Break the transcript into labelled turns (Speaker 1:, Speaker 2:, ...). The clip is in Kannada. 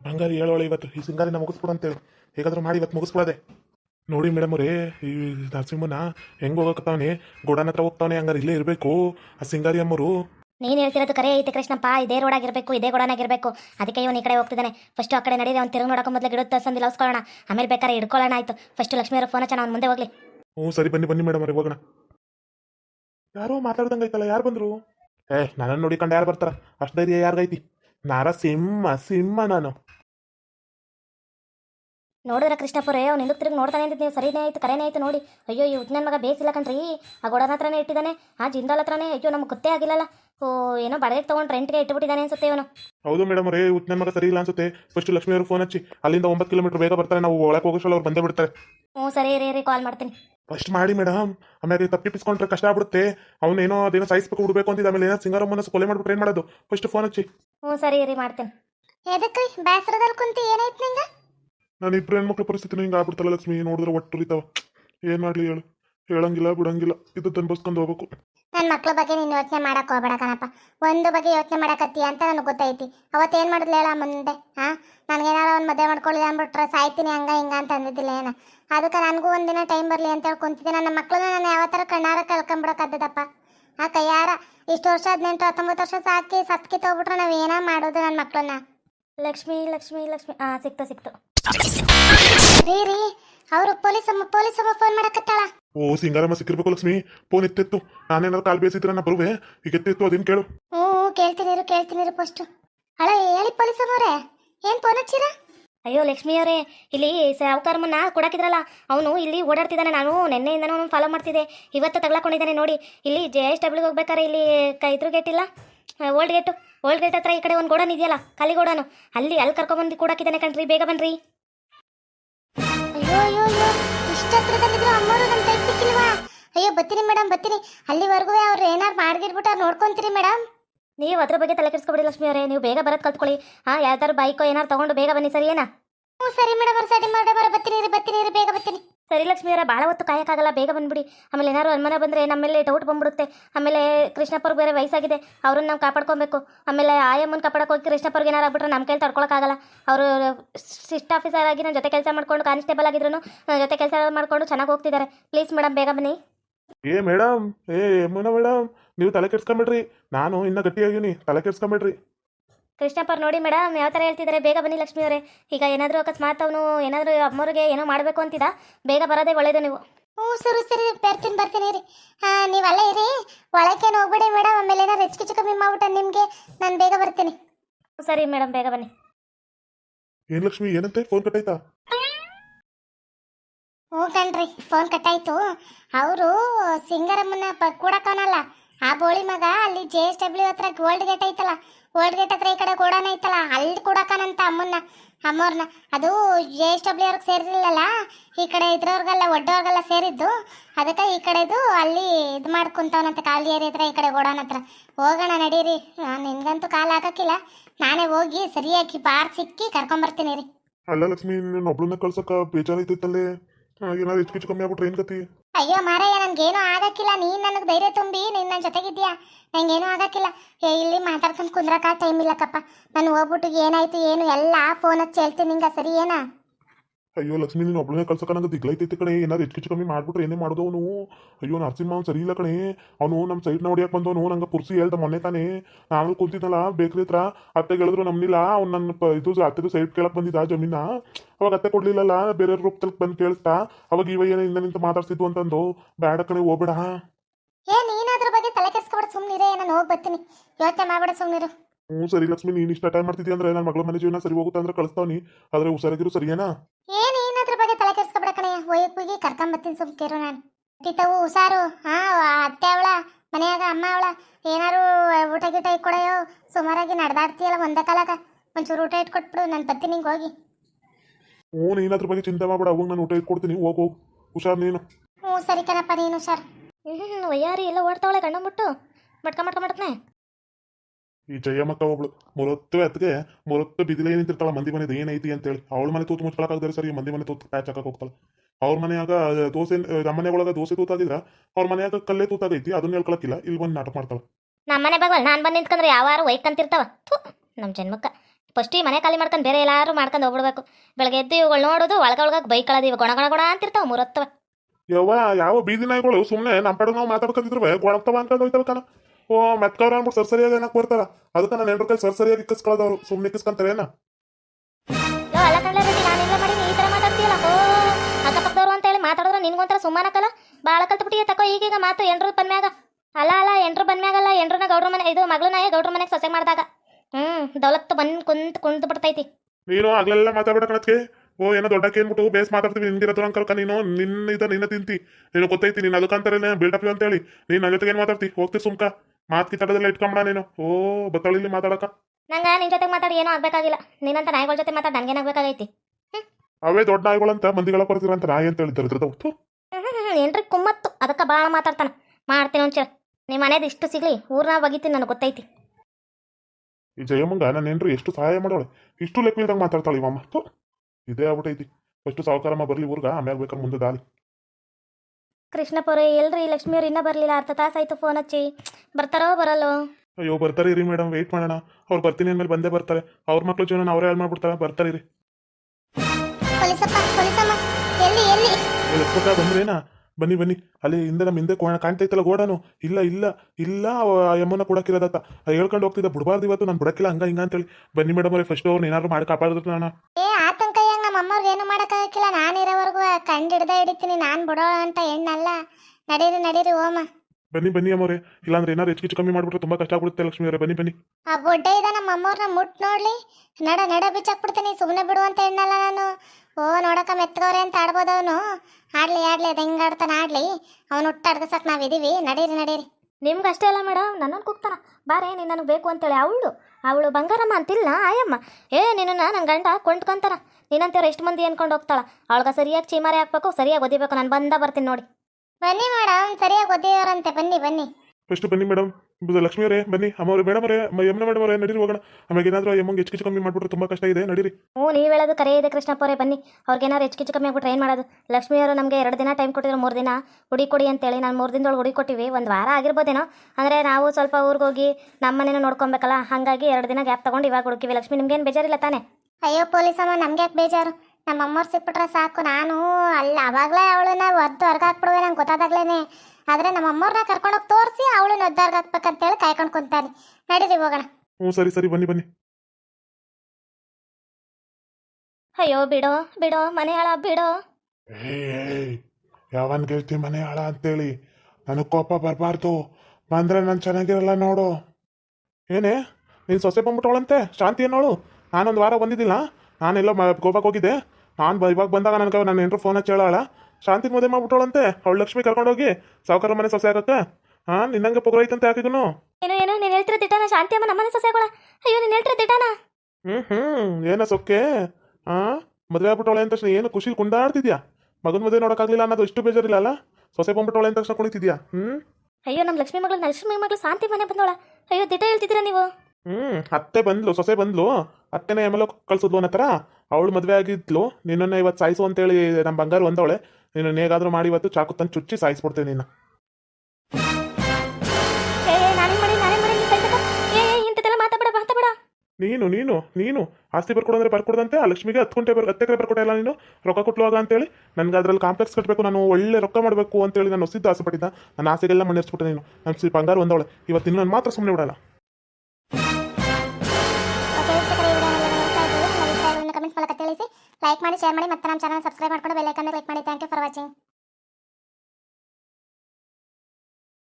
Speaker 1: ಬಂಗಾರಿ ಹೇಳೋಳೆ ಇವತ್ತು. ಈ ಸಿಂಗಾರಿನ ಮುಗಿಸ್ಬಿಡು ಅಂತೇಳಿ. ಹೇಗಾದ್ರೂ ಮಾಡಿ ಇವತ್ತು ಮುಗಿಸ್ಬಿಡದೆ ನೋಡಿ ಮೇಡಮ್ ಅವರೇ ಈ ನರಸಿಂಹನ ಹೆಂಗ್ ಹೋಗಕತ್ತಾವನೆ? ಗೋಡಾನ ಹತ್ರ ಹೋಗ್ತಾವನೆ ಹಂಗಾರೆ ಇಲ್ಲೇ ಇರಬೇಕು. ಆ ಸಿಂಗಾರಿ ಅಮ್ಮರು.
Speaker 2: ನೀನು ಹೇಳ್ತಿರೋದು ಕರೆ ಐತೆ ಕೃಷ್ಣಪ್ಪ. ಇದೇ ರೋಡಾಗಿರ್ಬೇಕು ಇದೇ ಗೋಡನಾಗಿರ್ಬೇಕು ಅದಕ್ಕೆ ಇವನ್ ಈ ಕಡೆ ಹೋಗ್ತಿದ್ದಾನೆ. ಫಸ್ಟ್ ಆ ಕಡೆ ನಡೆದ ಅವ್ನು ತಿರುಗ್ ನೋಡಕ ಮೊದಲು ಗಿಡ ಸಂದಿ ಲವ್ಸ್ಕೊಳ್ಳೋಣ ಆಮೇಲೆ ಬೇಕಾದ್ರೆ ಹಿಡ್ಕೊಳ್ಳೋಣ ಆಯ್ತು. ಫಸ್ಟ್ ಲಕ್ಷ್ಮಿ ಅವ್ರ ಫೋನ್ ಹಚ್ಚೋಣ ಅವ್ನು ಮುಂದೆ ಹೋಗ್ಲಿ.
Speaker 1: ಹ್ಞೂ ಸರಿ ಬನ್ನಿ ಬನ್ನಿ ಮೇಡಮ್ ಅವ್ರಿಗೆ ಹೋಗೋಣ. ಯಾರೋ ಮಾತಾಡ್ದಂಗೆ ಐತಲ್ಲ ಯಾರು ಬಂದ್ರು? ಏ ನನ್ನನ್ನು ನೋಡಿಕೊಂಡು ಯಾರು ಬರ್ತಾರ? ಅಷ್ಟು ಧೈರ್ಯ ಯಾರಿಗೈತಿ? ನಾರ ಸಿಂಹ ಸಿಂಹ ನಾನು.
Speaker 2: ನೋಡಿದ್ರೆ ಕೃಷ್ಣಪುರೇ ಅವ್ನು ಹಿಂದಕ್ಕೆ ತಿರುಗಿ ನೋಡ್ತಾನೆ ಅಂತ ನೀವು. ಸರಿನೇ ಆಯ್ತು ಕರೆನೇ ಆಯ್ತು ನೋಡಿ. ಅಯ್ಯೋ ಈ ನನ್ನ ಮಗ ಬೇಸಿಲ್ಲ ಕಣ್ರಿ. ಆ ಗೋಡನ ಹತ್ರನೇ ಇಟ್ಟಿದ್ದಾನೆ. ಆ ಜಿಂದಾಲ್ ಹತ್ರನೇ. ಅಯ್ಯೋ ನಮ್ಗೆ ಗೊತ್ತೇ ಆಗಿಲ್ಲಲ್ಲ. ಓ ಏನೋ ಬಾಡಿಗೆ ತೊಗೊಂಡು ರೆಂಟ್ಗೆ ಇಟ್ಟುಬಿಟ್ಟಿದ್ದಾನೆ ಅನ್ಸುತ್ತೆ ಇವನು.
Speaker 1: ಹೌದು ಮೇಡಮ್ ರೇ ನನ್ನ ಮಗ ಸರಿ ಇಲ್ಲ ಅನ್ಸುತ್ತೆ. ಫಸ್ಟ್ ಲಕ್ಷ್ಮಿ ಅವ್ರಿಗೆ ಫೋನ್ ಹಚ್ಚಿ. ಅಲ್ಲಿಂದ ಒಂಬತ್ತು ಕಿಲೋಮೀಟರ್ ಬೇಗ ಬರ್ತಾರೆ. ನಾವು ಒಳಗೆ ಹೋಗೋಷ್ಟಲ್ಲ ಅವ್ರು ಬಂದೇ ಬಿಡ್ತಾರೆ.
Speaker 2: ಹ್ಞೂ ಸರಿ ರೇ ರೀ ಕಾಲ್ ಮಾಡ್ತೀನಿ.
Speaker 1: ಫಸ್ಟ್ ಮಾಡಿ ಮೇಡಮ್ ಆಮೇಲೆ ತಪ್ಪಿಸ್ಕೊಂಡ್ರೆ ಕಷ್ಟ ಆಗ್ಬಿಡುತ್ತೆ. ಅವನೇನೋ ಅದೇನೋ ಸಾಯಿಸ್ಬೇಕು ಹುಡ್ಬೇಕು ಅಂತಿದ್ದ ಆಮೇಲೆ ಏನೋ ಸಿಂಗಾರಮ್ಮನ ಕೊಲೆ ಮಾಡ್ಬಿಟ್ರೆ ಏನು ಮಾಡೋದು? ಫಸ್ಟ್ ಫೋನ್ ಹಚ್ಚಿ.
Speaker 2: ಹ್ಞೂ ಸರಿ ರೀ ಮಾಡ್ತೀನಿ.
Speaker 3: ಎದಕ್ಕೆ ಬೇಸರದಲ್ಲಿ ಕುಂತಿ ಏನಾಯ್ತು ನಿಂಗ?
Speaker 1: ನಾನು ಇಬ್ಬರು ಹೆಣ್ಮಕ್ಳ ಪರಿಸ್ಥಿತಿನೂ ಹಿಂಗೆ ಆಗ್ಬಿಡ್ತಲ್ಲ ಲಕ್ಷ್ಮಿ ನೋಡಿದ್ರೆ ಒಟ್ಟುರಿತಾವ ಏನ್ ಮಾಡಲಿ ಹೇಳು? ಹೇಳಂಗಿಲ್ಲ ಬಿಡಂಗಿಲ್ಲ. ಇದು ಅನ್ಭವಿಸ್ಕೊಂಡು ಹೋಗ್ಬೇಕು.
Speaker 3: ನನ್ನ ಮಕ್ಳ ಬಗ್ಗೆ ನೀನು ಯೋಚನೆ ಮಾಡಕ್ ಹೋಗ್ಬೇಡ ಕಣಪ್ಪ. ಒಂದು ಬಗ್ಗೆ ಯೋಚನೆ ಮಾಡಕತ್ತಿ ಅಂತ ನನಗೆ ಗೊತ್ತೈತಿ. ಅವತ್ತೇನು ಮಾಡಿದ್ಲು ಹೇಳ ಮುಂದೆ ಹಾ ನನಗೇನಾರ ಒಂದು ಮದುವೆ ಮಾಡ್ಕೊಳ್ಳಿ ಅಂದ್ಬಿಟ್ರೆ ಸಾಯ್ತೀನಿ ಹಂಗ ಹಿಂಗ ಅಂತ ಅಂದಿದ್ದಿಲ್ಲ ಏನ? ಅದಕ್ಕೆ ನನಗೂ ಒಂದಿನ ಟೈಮ್ ಬರಲಿ ಅಂತ ಹೇಳಿ ಕುಂತಿದ್ದೆ. ನನ್ನ ಮಕ್ಳನ್ನ ನಾನು ಯಾವ ಥರ ಕಣ್ಣಾರ ಕಳ್ಕೊಂಬಿಡಕ್ಕದ್ದದಪ್ಪ ಆ ಕೈಯಾರ ಇಷ್ಟು ವರ್ಷ ಹದಿನೆಂಟು ಹತ್ತೊಂಬತ್ತು ವರ್ಷ ಸಾಕಿ ಸತ್ಕಿ ತಗೋಬಿಟ್ರೆ ನಾವು ಏನೋ ಮಾಡೋದು ನನ್ನ ಮಕ್ಳನ್ನ?
Speaker 2: ಲಕ್ಷ್ಮಿ ಲಕ್ಷ್ಮಿ ಲಕ್ಷ್ಮಿ. ಆ ಸಿಕ್ತು ಸಿಕ್ತು.
Speaker 3: ರೀ ರೀ. ಅವರು ಪೊಲೀಸಮ್ಮ ಪೊಲೀಸಮ್ಮ ಫೋನ್ ಮಾಡಕತ್ತಾಳ.
Speaker 1: ಓ ಸಿಂಗಾರಮ್ಮ ಸಿಕ್ಕಿರ್ಬೇಕು ಲಕ್ಷ್ಮಿ. ಫೋನ್ ಎತ್ತಿತ್ತು. ನಾನೇನಾದ್ರು ಕಾಲ್ ಬೇಸಿದ್ರೆ ನಾ ಬರುವೆ? ಈಗ ಎತ್ತಿತ್ತು ಅದನ್ನ ಕೇಳು.
Speaker 3: ಹ್ಞೂ ಕೇಳ್ತೀನಿ ಇರು ಕೇಳ್ತೀನಿ ಇರು ಫಸ್ಟು ಹಲೋ ಹೇಳಿ ಪೊಲೀಸಮ್ಮವ್ರೆ. ಏನ್ ಫೋನ್ ಹಚ್ಚಿರ?
Speaker 2: ಅಯ್ಯೋ ಲಕ್ಷ್ಮಿ ಅವರೇ ಇಲ್ಲಿ ಸಾವುಕಾರಮ್ಮನ್ನ ಕೊಡಾಕಿದ್ರಲ್ಲ ಅವನು ಇಲ್ಲಿ ಓಡಾಡ್ತಿದ್ದಾನೆ. ನಾನು ನಿನ್ನೆಯಿಂದ ಅವನು ಫಾಲೋ ಮಾಡ್ತಿದ್ದೆ. ಇವತ್ತು ತಗ್ಲಾಕೊಂಡಿದ್ದಾನೆ ನೋಡಿ. ಇಲ್ಲಿ ಜೆ ಎಸ್ ಡಬ್ಲ್ಯೂಗೆ ಹೋಗ್ಬೇಕಾರೆ ಇಲ್ಲಿ ಕ ಇದ್ರ ಗೇಟ್ ಇಲ್ಲ. ಓಲ್ಡ್ ಗೇಟು ಓಲ್ಡ್ ಗೇಟ್ ಹತ್ರ ಈ ಕಡೆ ಒಂದು ಗೋಡನ್ ಇದೆಯಲ್ಲ ಖಾಲಿ ಗೋಡನು. ಅಲ್ಲಿ ಅಲ್ಲಿ ಕರ್ಕೊಂಬಂದು ಕೂಡಾಕಿದ್ದಾನೆ ಕಣ್ರಿ ಬೇಗ ಬನ್ರಿ.
Speaker 3: ಅಯ್ಯೋ ಅಯ್ಯೋ ಅಯ್ಯೋ ಇಷ್ಟ ಹತ್ರದಲ್ಲಿದ್ರು ಅಮ್ಮವರು ನಮ್ಮ ಕೈ ಸಿಕ್ಕಿಲ್ವಾ? ಅಯ್ಯೋ ಬತ್ತೀನಿ ಮೇಡಮ್ ಬತ್ತೀನಿ. ಅಲ್ಲಿವರೆಗೂ ಅವ್ರು ಏನಾರು ಮಾಡ್ಗಿರ್ಬಿಟ್ಟು ಅವ್ರು ನೋಡ್ಕೊಂತೀರಿ ಮೇಡಮ್
Speaker 2: ನೀವು ಅದ್ರ ಬಗ್ಗೆ ತಲೆ ಕೆಡಿಸ್ಕೊಬಿಡಿ ಲಕ್ಷ್ಮಿ ಅವರೇ ನೀವು ಬೇಗ ಬರೋದು ಕಲ್ತ್ಕೊಳ್ಳಿ. ಹಾಂ ಯಾವ್ದಾರು ಬೈಕೋ ಏನಾರು ತಗೊಂಡು ಬೇಗ ಬನ್ನಿ ಸರಿ ಏನಾ
Speaker 3: ಹ್ಞೂ ಸರಿ ಮೇಡಮ್ ಅವ್ರು ಸರಿ ಮಾಡಿ ಬರೋ ಬತ್ತೀನಿ ರೀ ಬತ್ತೀನಿ ರೀ ಬೇಗ ಬತ್ತೀನಿ.
Speaker 2: ಸರಿ ಲಕ್ಷ್ಮಿ ಅವರ ಭಾಳ ಹೊತ್ತು ಕಾಯೋಕ್ಕಾಗಲ್ಲ, ಬೇಗ ಬಂದ್ಬಿಡಿ. ಆಮೇಲೆ ಏನಾದ್ರು ಅನುಮಾನ ಬಂದರೆ ನಮ್ಮೇಲೆ ಡೌಟ್ ಬಂದ್ಬಿಡುತ್ತೆ. ಆಮೇಲೆ ಕೃಷ್ಣಪ್ಪರ್ಗೆ ಬೇರೆ ವಯಸ್ಸಾಗಿದೆ, ಅವ್ರನ್ನ ನಾವು ಕಾಪಾಡ್ಕೊಬೇಕು. ಆಮೇಲೆ ಆಯಮ್ಮನ ಕಾಪಾಡಕ್ಕೆ ಹೋಗಿ ಕೃಷ್ಣಪ್ಪರ್ಗೆ ಏನಾರು ಆಗ್ಬಿಟ್ರೆ ನಮ್ಮ ಕೈಲಿ ತಡ್ಕೊಳಕ್ಕಾಗಲ್ಲ. ಅವರು ಸಿಸ್ಟ್ ಆಫೀಸರ್ ಆಗಿ ನನ್ನ ಜೊತೆ ಕೆಲಸ ಮಾಡ್ಕೊಂಡು, ಕಾನ್ಸ್ಟೇಬಲ್ ಆಗಿದ್ರು ಜೊತೆ ಕೆಲಸ ಮಾಡ್ಕೊಂಡು ಚೆನ್ನಾಗಿ ಹೋಗ್ತಿದ್ದಾರೆ. ಪ್ಲೀಸ್ ಮೇಡಮ್ ಬೇಗ ಬನ್ನಿ.
Speaker 1: ಏ ಮೇಡಮ್ ಏ ಮೇಡಮ್ ನೀವು ತಲೆ ಕೆಡ್ಸ್ಕೊಂಬಿಡ್ರಿ. ನಾನು ಇನ್ನೂ ಗಟ್ಟಿಯಾಗಿನಿ ತಲೆ ಕೆಡ್ಸ್ಕೊಂಬಿಡ್ರಿ.
Speaker 2: ಕೃಷ್ಣಪ್ಪರ್ ನೋಡಿ ಮೇಡಮ್ ಯಾವ ಥರ ಹೇಳ್ತಿದ್ದಾರೆ ಬೇಗ ಬನ್ನಿ ಲಕ್ಷ್ಮಿ ಅವರೇ. ಈಗ ಏನಾದರೂ ಅಕಸ್ಮಾತ್ ಅವನು ಏನಾದರೂ ಅಮ್ಮವ್ರಿಗೆ ಏನೋ ಮಾಡಬೇಕು ಅಂತಿದ? ಬೇಗ ಬರೋದೇ ಒಳ್ಳೇದು ನೀವು.
Speaker 3: ಹ್ಞೂ ಸರಿ ಸರಿ ಬರ್ತೀನಿ ಬರ್ತೀನಿ ರೀ ಹಾಂ ನೀವು ಅಲ್ಲೇ ಇರಿ. ಒಳಗೇನು ಹೋಗ್ಬೇಡಿ ಮೇಡಮ್ ಆಮೇಲೆ ಏನಾರು ಹೆಚ್ಚು ಕಿಚ್ಚು ಕಮ್ಮಿ ಮಾಡ್ಬಿಟ್ಟ ನಿಮಗೆ ನಾನು ಬೇಗ ಬರ್ತೀನಿ.
Speaker 2: ಸರಿ ಮೇಡಮ್ ಬೇಗ ಬನ್ನಿ.
Speaker 1: ಏನ್ ಲಕ್ಷ್ಮಿ ಏನಂತೆ? ಫೋನ್ ಕಟ್ಟಾಯ್ತಾ
Speaker 3: ಹ್ಞೂ ಕಣ್ರಿ ಫೋನ್ ಕಟ್ಟಾಯಿತು ಅವರು ಸಿಂಗರಮ್ಮನ ಪ ಕೂಡಕ್ಕವನಲ್ಲ ಆ ಬೋಳಿ ಮಗ ಅಲ್ಲಿ ಜೆ ಎಸ್ ಡಬ್ಲ್ಯೂ ಹತ್ರ ಗೋಲ್ಡ್ ಗೇಟ್ ಐತಲ್ಲ ಗೋಲ್ಡ್ ಗೇಟ್ ಹತ್ರ ಈ ಕಡೆ ಗೋಡಾನ ಐತಲ್ಲ, ಅಲ್ಲಿ ಕೊಡಕನಂತ ಅಮ್ಮನ್ನ ಅಮ್ಮವ್ರನ್ನ ಅದು ಜೆ ಎಸ್ ಡಬ್ಲ್ಯೂ ಅವ್ರಿಗೆ ಸೇರಿರ್ಲಿಲ್ಲಲ್ಲ ಈ ಕಡೆ ಇದ್ರವ್ರಿಗೆಲ್ಲ, ಒಡ್ಡವ್ರಿಗೆಲ್ಲ ಸೇರಿದ್ದು, ಅದಕ್ಕೆ ಈ ಕಡೆದು ಅಲ್ಲಿ ಇದು ಮಾಡ್ಕೊಂತವನಂತೆ ಏರಿ ಹತ್ರ ಈ ಕಡೆ ಗೋಡಾನ ಹತ್ರ. ಹೋಗೋಣ, ನಡೀರಿ. ನಾನ್ ನಿನ್ಗಂತೂ ಕಾಲು ಹಾಕಕ್ಕಿಲ್ಲ. ನಾನೇ ಹೋಗಿ ಸರಿಯಾಗಿ ಬಾರ್ ಸಿಕ್ಕಿ ಕರ್ಕೊಂಬರ್ತೀನಿ ರೀ.
Speaker 1: ಅಲ್ಲ ಲಕ್ಷ್ಮಿ ನೀನು ಒಬ್ಳನ್ನ ಕಳ್ಸಕ್ಕ ಬೇಜಾರೈತೈತಲ್ಲೇ ಏನಾದ್ರು ಹೆಚ್ಚು ಕಮ್ಮಿ ಆಗ್ಬಿಟ್ರೆ ಏನ್ ಗತಿ?
Speaker 3: ಅಯ್ಯೋ ಮಾರಯ್ಯ ನನ್ಗೇನು ಆಗಕ್ಕಿಲ್ಲ. ನೀನ್ ನನಗೆ ಧೈರ್ಯ ತುಂಬಿ ನೀನ್ ನನ್ನ ಜೊತೆಗಿದ್ಯಾ ನಂಗೇನು ಆಗಕ್ಕಿಲ್ಲ. ಏ, ಇಲ್ಲಿ ಮಾತಾಡ್ಕೊಂಡು ಕುಂದ್ರಕ ಟೈಮ್ ಇಲ್ಲಕ್ಕಪ್ಪ. ನಾನು ಹೋಗ್ಬಿಟ್ಟು ಏನಾಯ್ತು, ಏನು, ಎಲ್ಲ ಫೋನ್ ಹಚ್ಚಿ ಹೇಳ್ತೀನಿ. ನಿಂಗ ಸರಿ, ಏನಾ?
Speaker 1: ಅಯ್ಯೋ ಲಕ್ಷ್ಮಿ ನೀನು ಒಬ್ಳನ್ನ ಕಳ್ಸಕ್ಕ ನಂಗೆ ದಿಗ್ಲೈತೈತೆ ಕಣೆ. ಏನಾರು ಹೆಚ್ಚು ಹೆಚ್ಚು ಕಮ್ಮಿ ಮಾಡ್ಬಿಟ್ರೆ ಏನೇ ಮಾಡೋದು ಅವನು? ಅಯ್ಯೋ ನರಸಿಂಹ ಅವ್ನು ಸರಿ ಇಲ್ಲ ಕಣೆ. ಅವನು ನಮ್ಮ ಸೈಡ್ನ ಹೊಡಿಯಕ್ಕೆ ಬಂದವನು. ನಂಗೆ ಪುರ್ಸಿ ಹೇಳ್ದ ಮೊನ್ನೆ ತಾನೇ. ನಾನು ಕೂತಿದ್ನಲ್ಲ ಬೇಕ್ರಿ ಹತ್ರ. ಅತ್ತೆ ಹೇಳಿದ್ರು ನಮ್ಮಿಲ್ಲ ಅವ್ನು ನನ್ನ ಪ ಇದು ಅತ್ತೆದು ಸೈಡ್ ಕೇಳಕ್ಕೆ ಬಂದಿದ್ದ ಜಮೀನ. ಅವಾಗ ಅತ್ತೆ ಕೊಡ್ಲಿಲ್ಲಲ್ಲ ಬೇರೆ ರೂಪದಲ್ಲಿ ಬಂದು ಕೇಳಿಸ್ತಾ. ಅವಾಗ ಇವ ಏನೋ ಇಂದ ನಿಂತ ಮಾತಾಡ್ಸಿದ್ವು ಅಂತಂದು. ಬೇಡ ಕಣೆ ಹೋಗ್ಬೇಡ.
Speaker 3: ಏ ನೀನ್ ಅದ್ರ ಬಗ್ಗೆ ತಲೆ ಕೆಡ್ಸ್ಕೊಬಿಡ ಸುಮ್ಮನಿರೆ ನಾನು ಹೋಗಿ ಬರ್ತೀನಿ. ಯೋಚನೆ ಮಾಡ್ಬೇಡ ಸುಮ್ನಿರು
Speaker 1: ಹ್ಞೂ ಸರಿ ಲಕ್ಷ್ಮಿ ನೀನು ಇಷ್ಟ ಟೈಮ್ ಮಾಡ್ತಿದ್ದಿ ಅಂದ್ರೆ? ನನ್ನ ಮಗಳ ಮನೆ ಜೀವನ ಸರಿ ಹೋಗುತ್ತೆ ಅಂದ್ರೆ ಕಳಿಸ್ತಾವನಿ. ಆದ್ರೆ ಹುಷಾರಾಗಿರು ಸರಿಯೇನಾ
Speaker 3: ಏನ್ ನೀನ್ ಅದ್ರ ಬಗ್ಗೆ ತಲೆ ಹೋಯಕ್ ಸ್ವಲ್ಪ ಕರ್ಕೊಂಬರ್ತೀನಿ ಸುಮ್ಕಿರು ನಾನು. ಟಿತವು ಹುಷಾರು. ಹಾ ಅತ್ತೆ ಅವಳ ಮನೆಯಾಗ ಅಮ್ಮ ಅವಳ ಏನಾರು ಊಟ ಗೀಟ ಇಟ್ಕೊಡೆಯೋ ಸುಮಾರಾಗಿ ನಡೆದಾಡ್ತೀಯಲ್ಲ ಒಂದೇ ಕಾಲಾಗ ಒಂಚೂರು ಊಟ ಇಟ್ಕೊಟ್ಬಿಡು ನಾನು ಬರ್ತೀನಿ ಹಿಂಗೆ ಹೋಗಿ.
Speaker 1: ಹ್ಞೂ ನೀನು ಅದ್ರ ಬಗ್ಗೆ ಚಿಂತೆ ಮಾಡಬೇಡ. ಅವಾಗ ನಾನು ಊಟ ಇಟ್ಕೊಡ್ತೀನಿ ಹೋಗ್ ಹೋಗು. ಹುಷಾರ್ ನೀನು.
Speaker 3: ಹ್ಞೂ ಸರಿ ಕಣಪ್ಪ ನೀನು ಹುಷಾರು.
Speaker 2: ಹ್ಞೂ ವಯ್ಯಾರಿ ಎಲ್ಲ ಓಡ್ತಾವಳೆ ಗಂಡ ಮುಟ್ಟು. ಮಟ್ಕ ಮಟ್ಕ ಮಟ್ಕನೆ
Speaker 1: ಈ ಜಯಮ್ಮಕ್ಕ ಒಬ್ಳು. ಮುರತ್ತು ಎತ್ಗೆ ಮುರತ್ತು ಬಿದಿಲೇ ನಿಂತಿರ್ತಾಳ ಮಂದಿ ಮನೆದು. ಏನೈತಿ ಅಂತೇಳಿ. ಅವಳ ಮನೆ ತೂತು ಮುಚ್ಕೊಳಕಾಗ್ದಾರೆ ಸರಿ. ಮಂದಿ ಮನೆ ತೂತು ಪ್ಯಾಚ್ ಹಾಕಕ್ಕೆ ಹೋಗ್ತಾಳೆ. ಅವ್ರ ಮನೆಯಾಗ ದೋಸೆ ನಮ್ಮ ಮನೆ ಒಳಗ ದೋಸೆ ತೂತಾದಿದ್ರ ಅವ್ರ ಮನೆಯಾಗ ಕಲ್ಲೇ ತೂತಾಗೈತಿ ಅದನ್ನ ಹೇಳ್ಕೊಳಕಿಲ್ಲ ಇಲ್ಲಿ ಬಂದು ನಾಟಕ ನಮ್ಮ
Speaker 2: ನಮ್ಮನೆ ಬಗ್ಗೆ ನಾನು ಬಂದು ನಿಂತ್ಕಂದ್ರೆ ಯಾವಾರು ವೈಕಂತಿರ್ತಾವ ಥು ನಮ್ಮ ಜನ್ಮಕ್ಕ. ಫಸ್ಟ್ ಈ ಮನೆ ಖಾಲಿ ಮಾಡ್ಕೊಂಡು ಬೇರೆ ಎಲ್ಲಾರು ಮಾಡ್ಕೊಂಡು ಹೋಗ್ಬಿಡ್ಬೇಕು. ಬೆಳಗ್ಗೆ ಎದ್ದು ಇವುಗಳು ನೋಡೋದು ಒಳಗ ಒಳಗ ಬೈಕ್ ಇವು ಗೊಣ ಗೊಣ ಗೊಣ ಅಂತಿರ್ತಾವ ಮೂರತ್ತವ.
Speaker 1: ಯವ್ವ ಯಾವ ಬೀದಿ ನಾಯಿಗಳು ಸುಮ್ಮನೆ ನಮ್ಮ ಪಡೆದು ನಾವು ಮಾತಾಡ್ಕೊಂಡಿದ್ರು ಗೊಳಗ್ತವ ಅನ್ಕೊಂಡು ಹೋಯ್ತವ ಕಣ. ಓ ಮೆತ್ಕವ್ರ ಅಂದ್ಬಿಟ್ಟು ಸರ್ ಸರಿಯಾಗಿ ಏನಕ್ಕೆ ಬರ್ತಾರ ಅದಕ್ಕೆ ನಾನು ಎಂಟ್ರ ಕೈ ಸರ್ ಸರಿಯಾಗಿ ಇಕ್ಕಿಸ್ಕೊಳ್ಳೋದವ್ರು ಸುಮ್ಮನೆ ಇಕ್ಕಿಸ್ಕೊಂತಾರೆ
Speaker 2: ನಿನ್ಗೊಂಥರ ಸುಮ್ಮನಕ್ಕಲ್ಲ ಭಾಳ ಕಲ್ತ್ಬಿಟ್ಟಿಗೆ ತಕೋ ಈಗೀಗ ಮಾತು ಎಂಟ್ರ ಬಂದ್ಮ್ಯಾಗ? ಅಲ್ಲ ಅಲ್ಲ ಎಂಡ್ರು ಬಂದ್ಮ್ಯಾಗಲ್ಲ ಎಂಟ್ರನ ಗೌಡ್ರ ಮನೆ ಇದು ಮಗಳು ನಾಯಿ ಗೌಡ್ರ ಮನೆಗೆ ಸೊಸೆ ಮಾಡಿದಾಗ. ಹ್ಞೂ ದೌಲತ್ತು ಬಂದು ಕುಂತ ಕುಂತು ಬಿಡ್ತೈತಿ.
Speaker 1: ನೀನು ಆಗ್ಲೆಲ್ಲ ಮಾತಾಡ್ಬೇಡ ಕಣತ್ಗೆ. ಓ ಏನೋ ದೊಡ್ಡಕ್ಕೆ ಏನ್ಬಿಟ್ಟು ಬೇಸ್ ಮಾತಾಡ್ತೀವಿ ನಿನ್ಗಿರತ್ರ ಅಂಕಲ್ಕ ನೀನು. ನಿನ್ನ ಇದ ನಿನ್ನ ತಿಂತಿ. ನೀನು ಗೊತ್ತೈತಿ ನೀನು ಅದಕ್ಕಂತಾರೆ ಬಿಲ್ಡಪ್ ಅಂತ ಹೇಳಿ ನೀನು ನನ್ನ ಜೊತೆ ಏನು ಮಾತಾಡ್ತಿ? ಹೋಗ್ತಿ ಸುಮ್ಕ. ಮಾತು ಕಿತ್ತಾಡೋದೆಲ್ಲ ಇಟ್ಕೊಂಬಿಡ ನೀನು. ಓ ಬತ್ತಳಿಲಿ ಮಾತಾಡಕ.
Speaker 2: ನಂಗೆ ನಿನ್ನ ಜೊತೆ ಮಾತಾಡಿ ಏನೂ ಆಗಬೇಕಾಗಿಲ್ಲ. ನೀನಂತ ನಾಯಿಗಳ ಜೊತೆ ಮಾತಾಡಿ ನನಗೇನಾಗಬೇಕಾಗೈತಿ?
Speaker 1: ಅವೇ ದೊಡ್ಡ ನಾಯಿಗಳಂತ ಮಂದಿಗಳ ಕೊರತಿರಂತ ನಾಯಿ ಅಂತ ಹೊತ್ತು
Speaker 2: ಏನ್ರಿ ಕುಮ್ಮತ್ತು. ಅದಕ್ಕೆ ಭಾಳ ಮಾತಾಡ್ತಾನೆ. ಮಾಡ್ತೀನಿ ಒಂಚೂರು. ನಿಮ್ಮ ಮನೇದು ಇಷ್ಟು ಸಿಗ್ಲಿ. ಊರ್ನ ಬಗಿತೀನಿ ನನಗೆ ಗೊತ್ತೈತಿ.
Speaker 1: ಈ ಜಯಮ್ಮಂಗ ನಾನು ಏನ್ರಿ ಎಷ್ಟು ಸಹಾಯ ಮಾಡೋಳೆ. ಇಷ್ಟು ಲೆಕ್ಕ ಇಲ್ದಂಗೆ ಮಾತಾಡ್ತಾಳೆ ಇವಮ್ಮ ಥು, ಇದೇ ಆಗ್ಬಿಟ್ಟೈತಿ. ಫಸ್ಟ್ ಸಾವುಕಾರಮ್ಮ ಬರಲಿ ಊರ್ಗ ಆಮ್ಯಾಗ ಬೇಕಾದ್ರೆ ಮುಂದೆ ದಾಲಿ
Speaker 2: ಕೃಷ್ಣಪುರ ಎಲ್ರಿ ಲಕ್ಷ್ಮಿಯವ್ರು ಇನ್ನೂ ಬರಲಿಲ್ಲ. ಅರ್ಧ ತಾಸಾಯ್ತು ಫೋನ್ ಹಚ್ಚಿ. ಬರ್ತಾರೋ ಬರಲ್ಲೋ?
Speaker 1: ಅಯ್ಯೋ ಬರ್ತಾರೆ ರೀ ಮೇಡಮ್ ವೆಯ್ಟ್ ಮಾಡೋಣ. ಅವ್ರು ಬರ್ತೀನಿ ಅಂದ್ಮೇಲೆ ಬಂದೇ ಬರ್ತಾರೆ. ಅವ್ರ ಮಕ್ಳು ಜೀವನ ಅವರೇ ಹಾಳು ಮಾಡ್ಬಿಡ್ತಾರೆ. ಬರ್ತಾರೆ ರೀ.
Speaker 3: ಪೊಲೀಸಪ್ಪ ಪೊಲೀಸಮ್ಮ ಎಲ್ಲಿ ಎಲ್ಲಿ?
Speaker 1: ಲಕ್ಷ್ಮಕ್ಕ ಬಂದ್ರೇನಾ? ಬನ್ನಿ ಬನ್ನಿ. ಅಲ್ಲಿ ಹಿಂದೆ ನಮ್ಮ ಹಿಂದೆ ಕೋಣ ಕಾಣ್ತೈತಲ್ಲ ಗೋಡನು. ಇಲ್ಲ ಇಲ್ಲ ಇಲ್ಲ ಯಮ್ಮನ ಕೊಡಕ್ಕಿರೋದತ್ತ ಹೇಳ್ಕೊಂಡು ಹೋಗ್ತಿದ್ದ. ಬಿಡಬಾರ್ದು ಇವತ್ತು. ನಾನು ಬಿಡಕ್ಕಿಲ್ಲ ಹಂಗ ಹಿಂಗ ಅಂತೇಳಿ. ಬನ್ನಿ ಮೇಡಮ್ ಅವ್ರೆ ಫಸ್ಟ್ ಅವ್ರನ್ನ ಏನಾದ್ರು ಮಾಡಿ ಕಾಪಾಡಿದ್ರು ನಾನು
Speaker 3: ಏ ಆತಂಕ ಕೈಯಾಗ ನಮ್ಮ ಅಮ್ಮವ್ರಿಗೆ ಏನು ಮಾಡಕ್ಕಾಗಕ್ಕಿಲ್ಲ. ನಾನು ಇರೋವರೆಗೂ ಕಂಡು ಹಿಡ್ದ ಹಿಡಿತೀನಿ. ನಾನು ಬಿಡೋಣ ಅಂತ ಹೆಣ್ಣಲ್ಲ. ನಡೀರಿ ನಡೀರಿ ಓಮ.
Speaker 1: ಬನ್ನಿ ಬನ್ನಿ ಅಮ್ಮವ್ರೆ. ಇಲ್ಲಾಂದ್ರೆ ಏನಾದ್ರು ಹೆಚ್ಚು ಕಮ್ಮಿ ಮಾಡ್ಬಿಟ್ರೆ ತುಂಬಾ ಕಷ್ಟ ಆಗ್ಬಿಡುತ್ತೆ ಲಕ್ಷ್ಮಿ ಅವರೇ. ಬನ್ನಿ ಬನ್ನಿ.
Speaker 3: ಆ ಬೊಡ್ಡ ಇದ ನಮ್ಮ ಅಮ್ಮವ್ರನ್ನ ಮುಟ್ ನೋಡ್ಲಿ. ನಡ ನಡ ಬಿಚ್ಚಾಕ್ಬಿಡ್ತೀನಿ. ಸುಮ್ಮನೆ ಬಿಡು ಅಂತ ಹೆಣ್ಣಲ್ಲ ನಾನು. ಓ ನೋಡಕ ಮೆತ್ತಗವ್ರೆ ಅಂತ ಆಡ್ಬೋದು ಅವನು. ಆಡ್ಲಿ ಆಡ್ಲಿ ಅದು ಹೆಂಗ್ ಆಡ್ತಾನ ಆಡ್ಲಿ. ಅವನು ಹುಟ್ಟು ಅಡ್ಗಸಕ್ ನಾವಿದೀವಿ ನಡೀರಿ ನಡೀರಿ.
Speaker 2: ನಿಮ್ಗೆ ಅಷ್ಟೇ ಅಲ್ಲ ಮೇಡಮ್ ನನ್ನನ್ನು ಕೂಗ್ತಾನ. ಬಾರೆ ನೀನು ನನಗೆ ಬೇಕು ಅಂತೇಳಿ ಅವಳು. ಅವಳು ಬಂಗಾರಮ್ಮ ಅಂತಿಲ್ಲ ಆಯಮ್ಮ. ಏ ನಿನ್ನ ನನ್ನ ಗಂಡ ಕೊಂಡ್ಕೊಂತಾನ. ನೀನಂತೇವ್ರು ಎಷ್ಟು ಮಂದಿ ಅನ್ಕೊಂಡು ಹೋಗ್ತಾಳ. ಅವಳಗ ಸರಿಯಾಗಿ ಚೀಮಾರಿ ಹಾಕ್ಬೇಕು ಸರಿಯಾಗಿ ಒದಿಬೇಕು. ನಾನು ಬಂದ ಬರ್ತೀನಿ ನೋಡಿ.
Speaker 3: ಬನ್ನಿ ಮೇಡಮ್ ಸರಿಯಾಗಿ ಓದಿಯವರಂತೆ ಬನ್ನಿ ಬನ್ನಿ.
Speaker 1: ಫಸ್ಟ್ ಬನ್ನಿ ಮೇಡಮ್ ಲಕ್ಷ್ಮಿ ಅವರೇ ಬನ್ನಿ. ಅಮ್ಮವ್ರೆ ಮೇಡಮ್ ಅವರೇ ಯಮುನಾ ಮೇಡಮ್ ಅವರೇ ನಡೀರಿ ಹೋಗೋಣ. ಆಮೇಲೆ ಏನಾದ್ರೂ ಯಮ್ಮಂಗೆ ಹೆಚ್ಚು ಕಮ್ಮಿ ಮಾಡ್ಬಿಟ್ರೆ ತುಂಬಾ ಕಷ್ಟ ಇದೆ. ನಡೀರಿ.
Speaker 2: ಹ್ಞೂ ನೀವು ಹೇಳೋದು ಕರೆ ಇದೆ ಕೃಷ್ಣಪ್ಪ ಅವರೇ ಬನ್ನಿ. ಅವ್ರಿಗೇನಾರು ಹೆಚ್ಚು ಕಿಚ್ಚು ಕಮ್ಮಿ ಆಗ್ಬಿಟ್ರೆ ಏನು ಮಾಡೋದು? ಲಕ್ಷ್ಮಿಯವರು ನಮಗೆ ಎರಡು ದಿನ ಟೈಮ್ ಕೊಟ್ಟಿದ್ರು ಮೂರು ದಿನ. ಹುಡಿ ಕೊಡಿ ಅಂತೇಳಿ ನಾನು ಮೂರು ದಿನದೊಳಗೆ ಹುಡಿ ಕೊಟ್ಟಿವಿ. ಒಂದು ವಾರ ಆಗಿರ್ಬೋದೇನೋ. ಅಂದರೆ ನಾವು ಸ್ವಲ್ಪ ಊರಿಗೆ ಹೋಗಿ ನಮ್ಮ ಮನೇನ ನೋಡ್ಕೊಬೇಕಲ್ಲ ಹಾಗಾಗಿ ಎರಡು ದಿನ ಗ್ಯಾಪ್ ತಗೊಂಡು ಇವಾಗ ಹುಡುಕಿವಿ ಲಕ್ಷ್ಮಿ ನಿಮ್ಗೇನು ಬೇಜಾರಿಲ್ಲ ತಾನೇ?
Speaker 3: ಅಯ್ಯೋ ಪೊಲೀಸ್ ಅಮ್ಮ ನಮ್ಗೆ ಯಾಕೆ ಬೇಜಾರು? ನಮ್ಮ ಅಮ್ಮವ್ರು ಸಿಕ್ಬಿಟ್ರೆ ಸಾಕು. ನಾನು ಅಲ್ಲಿ ಅವಾಗಲೇ ಅವಳನ್ನ ಒದ್ದು ಹೊರಗೆ ಹಾಕ್ಬಿಡುವೆ ನಂಗೆ ಗೊತ್ತಾದಾಗ್ಲೇನೆ. ಆದರೆ ನಮ್ಮ ಅಮ್ಮವ್ರನ್ನ ಕರ್ಕೊಂಡೋಗಿ ತೋರಿಸಿ ಅವಳು ಒದ್ದು ಹೊರ್ಗೆ ಹಾಕ್ಬೇಕಂತೇಳಿ ಕಾಯ್ಕೊಂಡು ಕುಂತಾನೆ. ನಡೀರಿ ಹೋಗೋಣ.
Speaker 1: ಹ್ಞೂ ಸರಿ ಸರಿ ಬನ್ನಿ ಬನ್ನಿ.
Speaker 2: ಅಯ್ಯೋ ಬಿಡೋ ಬಿಡೋ ಮನೆ ಹಾಳ ಬಿಡೋ.
Speaker 1: ಯಾವನ್ ಗೆಲ್ತಿ ಮನೆ ಹಾಳ ಅಂತೇಳಿ? ನನಗೆ ಕೋಪ ಬರಬಾರ್ದು. ಬಂದ್ರೆ ನಾನು ಚೆನ್ನಾಗಿರಲ್ಲ ನೋಡು. ಏನೇ ನೀನು ಸೊಸೆ ಬಂದ್ಬಿಟ್ಟವಳಂತೆ? ಶಾಂತಿ ಏನೋಳು ನಾನೊಂದು ವಾರ ಬಂದಿದ್ದಿಲ್ಲ. ನಾನೆಲ್ಲೋ ಮ ಗೋವಾಕ್ಕೆ ಹೋಗಿದ್ದೆ. ನಾನು ಇವಾಗ ಬಂದಾಗ ನನಗೆ ನನ್ನ ಹೆಂಡ್ರು ಫೋನ್ ಹಚ್ಚಿ ಹೇಳಾಳ ಶಾಂತಿ ಮದುವೆ ಮಾಡ್ಬಿಟ್ಟೋಳಂತೆ ಅವಳು ಲಕ್ಷ್ಮಿ ಕರ್ಕೊಂಡು ಹೋಗಿ ಸಾವುಕಾರ ಮನೆ ಸೊಸೆ ಆಗಕ್ಕೆ. ಹಾ ನಿನ್ನಂಗೆ ಪೊಗರೈತಂತೆ ಹಾಕಿದನು
Speaker 2: ಏನೋ ಏನೋ ನೀನು ಹೇಳ್ತಿರೋ ದಿಟ್ಟಾನ ಶಾಂತಿ ಅಮ್ಮ ನಮ್ಮನೆ ಸೊಸೆಗಳ ಅಯ್ಯೋ ನೀನು ಹೇಳ್ತಿರೋ ದಿಟ್ಟಾನ
Speaker 1: ಹ್ಞೂ ಹ್ಞೂ ಏನ ಸೊಕ್ಕೆ? ಹಾ ಮದುವೆ ಆಗ್ಬಿಟ್ಟವಳೆ ಅಂತ ತಕ್ಷಣ ಏನು ಖುಷಿ ಕುಂಡಾಡ್ತಿದ್ಯಾ? ಮಗನ ಮದುವೆ ನೋಡೋಕ್ಕಾಗಲಿಲ್ಲ ಅನ್ನೋದು ಇಷ್ಟು ಬೇಜಾರಿಲ್ಲ ಅಲ್ಲ? ಸೊಸೆ ಬಂದ್ಬಿಟ್ಟವಳೆ ಅಂದ ತಕ್ಷಣ ಕುಣಿತಿದ್ಯಾ? ಹ್ಞೂ
Speaker 2: ಅಯ್ಯೋ ನಮ್ಮ ಲಕ್ಷ್ಮಿ ಮಗಳು ಲಕ್ಷ್ಮಿ ಮಗಳು ಶಾಂತಿ ಮನೆ ಬಂದೋಳ ಅಯ್ಯೋ ದಿಟ ಹೇಳ್ತಿದ್ದೀರಾ ನೀವು?
Speaker 1: ಹ್ಞೂ ಅತ್ತೆ ಬಂದ್ಲು ಸೊಸೆ ಬಂದ್ಲು. ಅತ್ತೆನೇ ಎಂ ಎಲ್ ಕಳ್ಸಿದ್ಲು ಅನ್ನತ್ರ ಅವಳು ಮದುವೆ ಆಗಿದ್ಲು. ನಿನ್ನನ್ನು ಇವತ್ತು ಸಾಯಿಸು ಅಂತೇಳಿ ನಮ್ಮ ಬಂಗಾರ ಒಂದವಳೆ ನೀನು ಹೇಗಾದ್ರೂ ಮಾಡಿ ಇವತ್ತು ಚಾಕು ತಂದು ಚುಚ್ಚಿ ಸಾಯಿಸ್ಬಿಡ್ತೇನೆ ನಿನ್ನ
Speaker 2: ನಾನೇ ನಾನೇ ನೀನು
Speaker 1: ನೀನು ನೀನು ನೀನು. ಆಸ್ತಿ ಬರ್ಕೊಡಂದ್ರೆ ಬರ್ಕೊಡದಂತೆ. ಆ ಲಕ್ಷ್ಮಿಗೆ ಹತ್ತು ಗಂಟೆ ಬರ್ ಹತ್ತೆ ಕಡೆ ಬರ್ಕೊಟ್ಟಿಲ್ಲ ನೀನು? ರೊಕ್ಕ ಕೊಟ್ಲುವಾಗ ಅಂತೇಳಿ. ನನಗೆ ಅದ್ರಲ್ಲಿ ಕಾಂಪ್ಲೆಕ್ಸ್ ಕಟ್ಟಬೇಕು ನಾನು ಒಳ್ಳೆ ರೊಕ್ಕ ಮಾಡಬೇಕು ಅಂತೇಳಿ ನಾನು ಹೊಸಿದ್ದು ಆಸೆ ಪಟ್ಟಿದ್ದ. ನನ್ನ ಆಸೆಗೆಲ್ಲ ಮಣ್ಣಿಸ್ಬಿಟ್ಟೆ ನೀನು. ನನ್ನ ಸಿ ಬಂಗಾರ ಒಂದವಳೆ ಇವತ್ತು ಇನ್ನೊಂದು ಮಾತ್ರ ಸುಮ್ಮನೆ ಬಿಡಲ್ಲ.
Speaker 3: ಮೂಲಕ ತಿಳಿಸಿ. ಲೈಕ್ ಮಾಡಿ ಶೇರ್ ಮಾಡಿ, ಮತ್ತೆ ನಮ್ಮ ಚಾನಲ್ ಸಬ್ಸ್ಕ್ರೈಬ್ ಮಾಡ್ಕೊಂಡು ಬೆಲ್ ಐಕನ್ ಕ್ಲಿಕ್ ಮಾಡಿ. Thank you for watching